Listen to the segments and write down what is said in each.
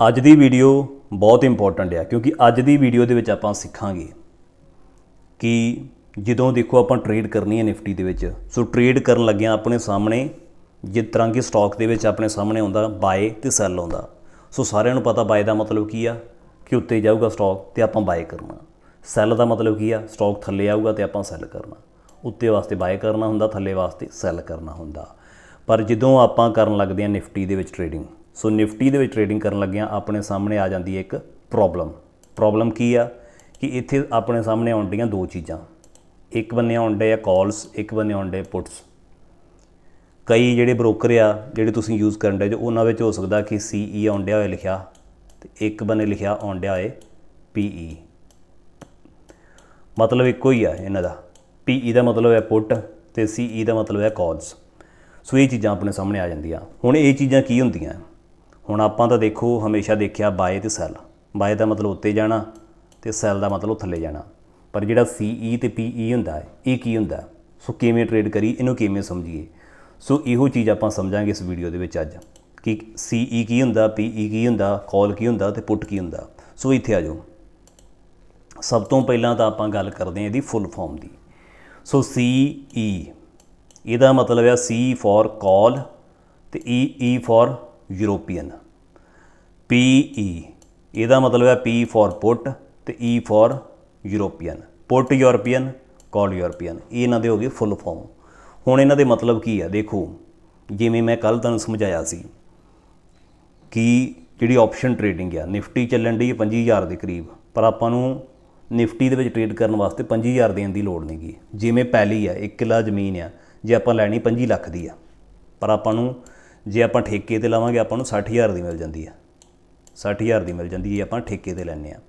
ਅੱਜ ਦੀ ਵੀਡੀਓ ਬਹੁਤ ਇੰਪੋਰਟੈਂਟ ਆ, ਕਿਉਂਕਿ ਅੱਜ ਦੀ ਵੀਡੀਓ ਦੇ ਵਿੱਚ ਆਪਾਂ ਸਿੱਖਾਂਗੇ ਕਿ ਜਦੋਂ ਦੇਖੋ ਆਪਾਂ ਟ੍ਰੇਡ ਕਰਨੀ ਹੈ ਨਿਫਟੀ ਦੇ ਵਿੱਚ ਸੋ ਟ੍ਰੇਡ ਕਰਨ ਲੱਗਿਆਂ ਆਪਣੇ ਸਾਹਮਣੇ, ਜਿਸ ਤਰ੍ਹਾਂ ਕਿ ਸਟਾਕ ਦੇ ਵਿੱਚ ਆਪਣੇ ਸਾਹਮਣੇ ਆਉਂਦਾ ਬਾਏ ਤੇ ਸੈਲ ਆਉਂਦਾ। ਸੋ ਸਾਰਿਆਂ ਨੂੰ ਪਤਾ ਬਾਏ ਦਾ ਮਤਲਬ ਕੀ ਆ? ਕਿ ਉੱਤੇ ਜਾਊਗਾ ਸਟਾਕ ਤੇ ਆਪਾਂ ਬਾਏ ਕਰਨਾ। ਸੈਲ ਦਾ ਮਤਲਬ ਕੀ ਆ? ਸਟਾਕ ਥੱਲੇ ਆਊਗਾ ਤੇ ਆਪਾਂ ਸੈਲ ਕਰਨਾ। ਉੱਤੇ ਵਾਸਤੇ ਬਾਏ ਕਰਨਾ ਹੁੰਦਾ, ਥੱਲੇ ਵਾਸਤੇ ਸੈਲ ਕਰਨਾ ਹੁੰਦਾ। ਪਰ ਜਦੋਂ ਆਪਾਂ ਕਰਨ ਲੱਗਦੇ ਹਾਂ ਨਿਫਟੀ ਦੇ ਵਿੱਚ ਟ੍ਰੇਡਿੰਗ ਸੋ ਨਿਫਟੀ ਦੇ ਵਿੱਚ ਟ੍ਰੇਡਿੰਗ ਕਰਨ ਲੱਗਿਆਂ ਆਪਣੇ ਸਾਹਮਣੇ ਆ ਜਾਂਦੀ ਹੈ ਇੱਕ ਪ੍ਰੋਬਲਮ ਪ੍ਰੋਬਲਮ ਕੀ ਆ? ਕਿ ਇੱਥੇ ਆਪਣੇ ਸਾਹਮਣੇ ਆਉਂਦੀਆਂ ਦੋ ਚੀਜ਼ਾਂ। ਇੱਕ ਬੰਨੇ ਆਉਂਦੇ ਆ ਕਾਲਸ ਇੱਕ ਬੰਨੇ ਆਉਂਦੇ ਪੁੱਟਸ ਕਈ ਜਿਹੜੇ ਬ੍ਰੋਕਰ ਆ, ਜਿਹੜੇ ਤੁਸੀਂ ਯੂਜ਼ ਕਰਨ ਦੇ ਜੋ, ਉਹਨਾਂ ਵਿੱਚ ਹੋ ਸਕਦਾ ਕਿ ਸੀਈ ਆਉਂਦਿਆ ਹੋਇਆ ਲਿਖਿਆ ਤੇ ਇੱਕ ਬੰਨੇ ਲਿਖਿਆ ਆਉਂਦਿਆ ਹੋਏ ਪੀਈ ਮਤਲਬ ਇੱਕੋ ਹੀ ਆ ਇਹਨਾਂ ਦਾ। ਪੀਈ ਦਾ ਮਤਲਬ ਹੈ ਪੁੱਟ ਤੇ ਸੀਈ ਦਾ ਮਤਲਬ ਹੈ ਕਾਲਸ ਸੋ ਇਹ ਚੀਜ਼ਾਂ ਆਪਣੇ ਸਾਹਮਣੇ ਆ ਜਾਂਦੀਆਂ। ਹੁਣ ਇਹ ਚੀਜ਼ਾਂ ਕੀ ਹੁੰਦੀਆਂ? ਹੁਣ ਆਪਾਂ ਤਾਂ ਦੇਖੋ, ਹਮੇਸ਼ਾ ਦੇਖਿਆ ਬਾਏ ਤੇ ਸੈਲ। ਬਾਏ ਦਾ ਮਤਲਬ ਉੱਤੇ ਜਾਣਾ ਤੇ ਸੈਲ ਦਾ ਮਤਲਬ ਥੱਲੇ ਜਾਣਾ। ਪਰ ਜਿਹੜਾ ਸੀਈ e ਤੇ ਪੀਈ e ਹੁੰਦਾ ਹੈ, ਇਹ ਕੀ ਹੁੰਦਾ ਸੋ ਕਿਵੇਂ ਟ੍ਰੇਡ ਕਰੀ, ਇਹਨੂੰ ਕਿਵੇਂ ਸਮਝੀਏ? ਸੋ ਇਹੋ ਚੀਜ਼ ਆਪਾਂ ਸਮਝਾਂਗੇ ਇਸ ਵੀਡੀਓ ਦੇ ਵਿੱਚ ਅੱਜ। ਕਿ ਸੀਈ e ਕੀ ਹੁੰਦਾ ਪੀਈ ਕੀ ਹੁੰਦਾ ਕਾਲ ਕੀ ਹੁੰਦਾ ਤੇ ਪੁੱਟ ਕੀ ਹੁੰਦਾ। ਸੋ ਇੱਥੇ ਆ ਜਾਓ। ਸਭ ਤੋਂ ਪਹਿਲਾਂ ਤਾਂ ਆਪਾਂ ਗੱਲ ਕਰਦੇ ਹਾਂ ਇਹਦੀ ਫੁੱਲ ਫਾਰਮ ਦੀ। ਸੋ ਸੀ ਈ ਇਹਦਾ ਮਤਲਬ ਹੈ ਸੀ ਫॉर ਕਾਲ ਤੇ ਈ ਈ ਫॉर ਯੂਰੋਪੀਅਨ। ਪੀ ਈ ਇਹਦਾ ਮਤਲਬ ਹੈ ਪੀ ਫॉर ਪੁੱਟ ਤੇ E for European. Put European, call European. ਇਹ ਇਹਨਾਂ ਦੇ ਹੋ ਗਏ ਫੁੱਲ ਫਾਰਮ ਹੁਣ ਇਹਨਾਂ ਦੇ ਮਤਲਬ ਕੀ ਆ ਦੇਖੋ, ਜਿਵੇਂ ਮੈਂ ਕੱਲ ਤੁਹਾਨੂੰ ਸਮਝਾਇਆ ਸੀ ਕਿ ਜਿਹੜੀ ਆਪਸ਼ਨ ਟ੍ਰੇਡਿੰਗ ਆ, ਨਿਫਟੀ ਚੱਲਣ ਦੀ 25000 ਦੇ ਕਰੀਬ। ਪਰ ਆਪਾਂ ਨੂੰ ਨਿਫਟੀ ਦੇ ਵਿੱਚ ਟ੍ਰੇਡ ਕਰਨ ਵਾਸਤੇ 25000 ਦੇਣ ਦੀ ਲੋੜ ਨਹੀਂਗੀ ਜਿਵੇਂ ਪਹਿਲੀ ਆ 1 ਕਿੱਲਾ ਜ਼ਮੀਨ ਆ, ਜੇ ਆਪਾਂ ਲੈਣੀ 25 ਲੱਖ ਦੀ ਆ। ਪਰ ਆਪਾਂ ਨੂੰ ਜੇ ਆਪਾਂ ਠੇਕੇ ਤੇ ਲਵਾਂਗੇ, ਆਪਾਂ ਨੂੰ 60000 ਦੀ ਮਿਲ ਜਾਂਦੀ ਆ। 60000 ਦੀ ਮਿਲ ਜਾਂਦੀ ਹੈ ਆਪਾਂ ਠੇਕੇ ਤੇ ਲੈਣੇ ਆ।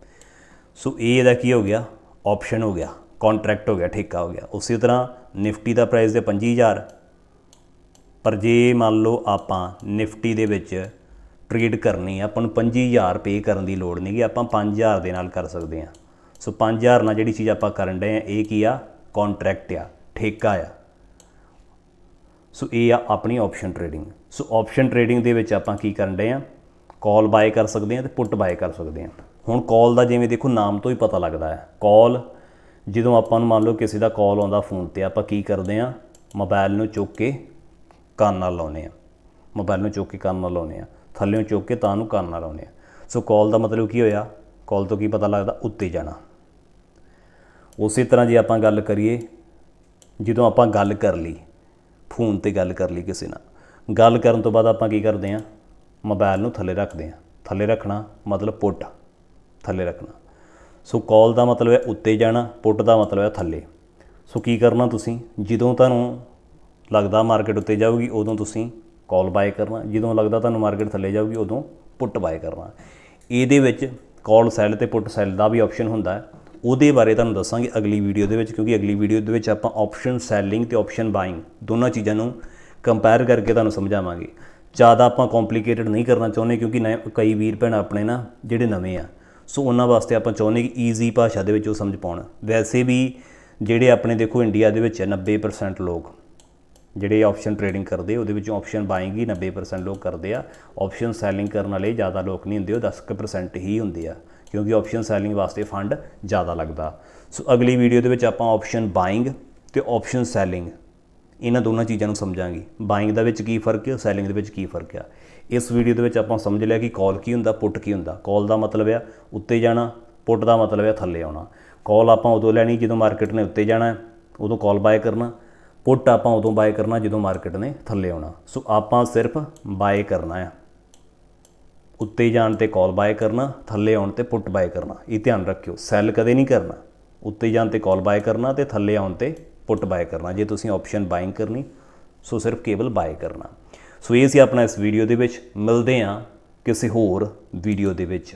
ਸੋ ਇਹ ਇਹਦਾ ਕੀ ਹੋ ਗਿਆ? ਆਪਸ਼ਨ ਹੋ ਗਿਆ ਕੰਟਰੈਕਟ ਹੋ ਗਿਆ, ਠੇਕਾ ਹੋ ਗਿਆ। ਉਸੇ ਤਰ੍ਹਾਂ ਨਿਫਟੀ ਦਾ ਪ੍ਰਾਈਸ ਦੇ 25000 ਪਰ ਜੇ ਮੰਨ ਲਓ ਆਪਾਂ ਨਿਫਟੀ ਦੇ ਵਿੱਚ ਟ੍ਰੇਡ ਕਰਨੀ ਆ, ਆਪਾਂ ਨੂੰ 25000 ਪੇ ਕਰਨ ਦੀ ਲੋੜ ਨਹੀਂਗੀ ਆਪਾਂ 5000 ਦੇ ਨਾਲ ਕਰ ਸਕਦੇ ਆ। ਸੋ 5000 ਨਾਲ ਜਿਹੜੀ ਚੀਜ਼ ਆਪਾਂ ਕਰਨ ਡਏ ਆ, ਇਹ ਕੀ ਆ? ਕੰਟਰੈਕਟ ਆ, ਠੇਕਾ ਆ। ਸੋ ਇਹ ਆ ਆਪਣੀ option trading so option trading ਦੇ ਵਿੱਚ ਆਪਾਂ ਕੀ ਕਰਨ ਡਏ ਆ? ਕਾਲ ਬਾਏ ਕਰ ਸਕਦੇ ਆ ਤੇ ਪੁੱਟ ਬਾਏ ਕਰ ਸਕਦੇ ਆ। ਹੁਣ ਕਾਲ ਦਾ ਜਿਵੇਂ ਦੇਖੋ ਨਾਮ ਤੋਂ ਹੀ ਪਤਾ ਲੱਗਦਾ ਹੈ। ਕਾਲ ਜਦੋਂ ਆਪਾਂ ਨੂੰ ਮੰਨ ਲਓ ਕਿਸੇ ਦਾ ਕਾਲ ਆਉਂਦਾ ਫੋਨ ਤੇ, ਆਪਾਂ ਕੀ ਕਰਦੇ ਆ? ਮੋਬਾਈਲ ਨੂੰ ਚੁੱਕ ਕੇ ਕੰਨ ਨਾਲ ਲਾਉਨੇ ਆ। ਮੋਬਾਈਲ ਨੂੰ ਚੁੱਕ ਕੇ ਕੰਨ ਨਾਲ ਲਾਉਨੇ ਆ। ਥੱਲੇੋਂ ਚੁੱਕ ਕੇ ਤਾਂ ਨੂੰ ਕੰਨ ਨਾਲ ਲਾਉਨੇ ਆ। ਸੋ ਕਾਲ ਦਾ ਮਤਲਬ ਕੀ ਹੋਇਆ? ਕਾਲ ਤੋਂ ਕੀ ਪਤਾ ਲੱਗਦਾ? ਉੱਤੇ ਜਾਣਾ। ਉਸੇ ਤਰ੍ਹਾਂ ਜੇ ਆਪਾਂ ਗੱਲ ਕਰੀਏ, ਜਦੋਂ ਆਪਾਂ ਗੱਲ ਕਰ ਲਈ ਫੋਨ ਤੇ ਗੱਲ ਕਰ ਲਈ ਕਿਸੇ ਨਾਲ। ਗੱਲ ਕਰਨ ਤੋਂ ਬਾਅਦ ਆਪਾਂ ਕੀ ਕਰਦੇ ਆ ਮੋਬਾਈਲ ਨੂੰ ਥੱਲੇ ਰੱਖਦੇ ਆ ਥੱਲੇ ਰੱਖਣਾ ਮਤਲਬ ਪੁੱਟ। ਥੱਲੇ ਰੱਖਣਾ। ਸੋ ਕਾਲ ਦਾ ਮਤਲਬ ਹੈ ਉੱਤੇ ਜਾਣਾ, ਪੁੱਟ ਦਾ ਮਤਲਬ ਹੈ ਥੱਲੇ। ਸੋ ਕੀ ਕਰਨਾ ਤੁਸੀਂ? ਜਦੋਂ ਤੁਹਾਨੂੰ ਲੱਗਦਾ ਮਾਰਕੀਟ ਉੱਤੇ ਜਾਊਗੀ, ਉਦੋਂ ਤੁਸੀਂ ਕਾਲ ਬਾਏ ਕਰਨਾ। ਜਦੋਂ ਲੱਗਦਾ ਤੁਹਾਨੂੰ ਮਾਰਕੀਟ ਥੱਲੇ ਜਾਊਗੀ, ਉਦੋਂ ਪੁੱਟ ਬਾਏ ਕਰਨਾ। ਇਹਦੇ ਵਿੱਚ ਕਾਲ ਸੈਲ ਤੇ ਪੁੱਟ ਸੈਲ ਦਾ ਵੀ ਆਪਸ਼ਨ ਹੁੰਦਾ ਹੈ। ਉਹਦੇ ਬਾਰੇ ਤੁਹਾਨੂੰ ਦੱਸਾਂਗੇ ਅਗਲੀ ਵੀਡੀਓ ਦੇ ਵਿੱਚ, ਕਿਉਂਕਿ ਅਗਲੀ ਵੀਡੀਓ ਦੇ ਵਿੱਚ ਆਪਾਂ ਆਪਸ਼ਨ ਸੈਲਿੰਗ ਤੇ ਆਪਸ਼ਨ ਬਾਇੰਗ ਦੋਨਾਂ ਚੀਜ਼ਾਂ ਨੂੰ ਕੰਪੇਅਰ ਕਰਕੇ ਤੁਹਾਨੂੰ ਸਮਝਾਵਾਂਗੇ। ਜ਼ਿਆਦਾ ਆਪਾਂ ਕੰਪਲਿਕੇਟਡ ਨਹੀਂ ਕਰਨਾ ਚਾਹੁੰਦੇ, ਕਿਉਂਕਿ ਨਵੇਂ- ਕਈ ਵੀਰ ਭੈਣ ਆਪਣੇ ਨਾ ਜਿਹੜੇ ਨਵੇਂ ਆ, ਸੋ ਉਹਨਾਂ ਵਾਸਤੇ ਆਪਾਂ ਚਾਹੁੰਦੇ ਕਿ ਈਜ਼ੀ ਭਾਸ਼ਾ ਦੇ ਵਿੱਚ ਉਹ ਸਮਝ ਪਾਉਣ। ਵੈਸੇ ਵੀ ਜਿਹੜੇ ਆਪਣੇ ਦੇਖੋ ਇੰਡੀਆ ਦੇ ਵਿੱਚ 90% ਲੋਕ ਜਿਹੜੇ ਆਪਸ਼ਨ ਟ੍ਰੇਡਿੰਗ ਕਰਦੇ, ਉਹਦੇ ਵਿੱਚੋਂ ਆਪਸ਼ਨ ਬਾਇੰਗ ਹੀ 90% ਲੋਕ ਕਰਦੇ ਆ। ਆਪਸ਼ਨ ਸੈਲਿੰਗ ਕਰਨ ਵਾਲੇ ਜ਼ਿਆਦਾ ਲੋਕ ਨਹੀਂ ਹੁੰਦੇ, ਉਹ 10% ਹੀ ਹੁੰਦੇ ਆ। ਕਿਉਂਕਿ ਆਪਸ਼ਨ ਸੈਲਿੰਗ ਵਾਸਤੇ ਫੰਡ ਜ਼ਿਆਦਾ ਲੱਗਦਾ। ਸੋ ਅਗਲੀ ਵੀਡੀਓ ਦੇ ਵਿੱਚ ਆਪਾਂ ਆਪਸ਼ਨ ਬਾਇੰਗ ਤੇ ਆਪਸ਼ਨ ਸੈਲਿੰਗ ਇਹਨਾਂ ਦੋਨਾਂ ਚੀਜ਼ਾਂ ਨੂੰ ਸਮਝਾਂਗੇ। ਬਾਇੰਗ ਦਾ ਵਿੱਚ ਕੀ ਫ਼ਰਕ ਹੈ ਸੈਲਿੰਗ ਦੇ ਵਿੱਚ ਕੀ ਫ਼ਰਕ ਆ? ਇਸ ਵੀਡੀਓ ਦੇ ਵਿੱਚ ਆਪਾਂ ਸਮਝ ਲਿਆ ਕਿ ਕਾਲ ਕੀ ਹੁੰਦਾ, ਪੁੱਟ ਕੀ ਹੁੰਦਾ। ਕਾਲ ਦਾ ਮਤਲਬ ਆ ਉੱਤੇ ਜਾਣਾ, ਪੁੱਟ ਦਾ ਮਤਲਬ ਆ ਥੱਲੇ ਆਉਣਾ। ਕਾਲ ਆਪਾਂ ਉਦੋਂ ਲੈਣੀ ਜਦੋਂ ਮਾਰਕੀਟ ਨੇ ਉੱਤੇ ਜਾਣਾ, ਉਦੋਂ ਕਾਲ ਬਾਏ ਕਰਨਾ। ਪੁੱਟ ਆਪਾਂ ਉਦੋਂ ਬਾਏ ਕਰਨਾ ਜਦੋਂ ਮਾਰਕੀਟ ਨੇ ਥੱਲੇ ਆਉਣਾ। ਸੋ ਆਪਾਂ ਸਿਰਫ ਬਾਏ ਕਰਨਾ ਆ। ਉੱਤੇ ਜਾਣ ਤੇ ਕਾਲ ਬਾਏ ਕਰਨਾ, ਥੱਲੇ ਆਉਣ ਤੇ ਪੁੱਟ ਬਾਏ ਕਰਨਾ। ਇਹ ਧਿਆਨ ਰੱਖਿਓ ਸੈਲ ਕਦੇ ਨਹੀਂ ਕਰਨਾ। ਉੱਤੇ ਜਾਣ ਤੇ ਕਾਲ ਬਾਏ ਕਰਨਾ ਤੇ ਥੱਲੇ ਆਉਣ ਤੇ ਪੁੱਟ ਬਾਏ ਕਰਨਾ, ਜੇ ਤੁਸੀਂ ਆਪਸ਼ਨ ਬਾਇੰਗ ਕਰਨੀ, ਸੋ ਸਿਰਫ ਕੇਬਲ ਬਾਏ ਕਰਨਾ। ਸੋ ਇਹ ਸੀ ਆਪਣਾ ਇਸ ਵੀਡੀਓ ਦੇ ਵਿੱਚ। ਮਿਲਦੇ ਹਾਂ ਕਿਸੇ ਹੋਰ ਵੀਡੀਓ ਦੇ ਵਿੱਚ।